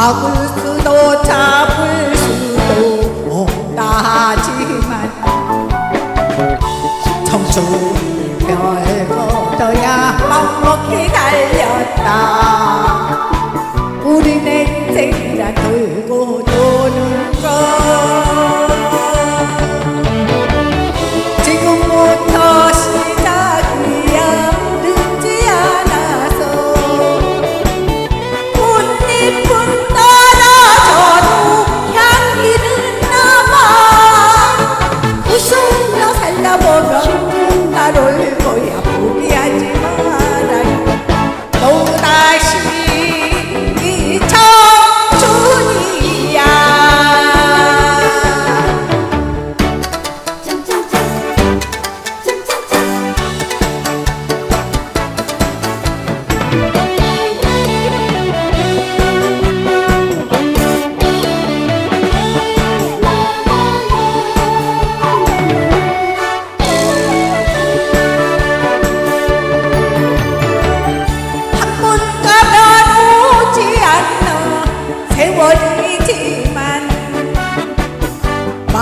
막을 수도 잡을 수도 없다 하지만 청소를 별 걷어야 맘먹기 달렸다.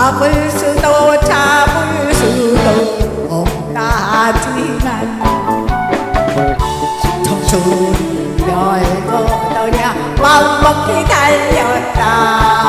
잡을 수도 잡을 수도 없다지만 청춘 열고 떠냐 마음 먹히 달렸다.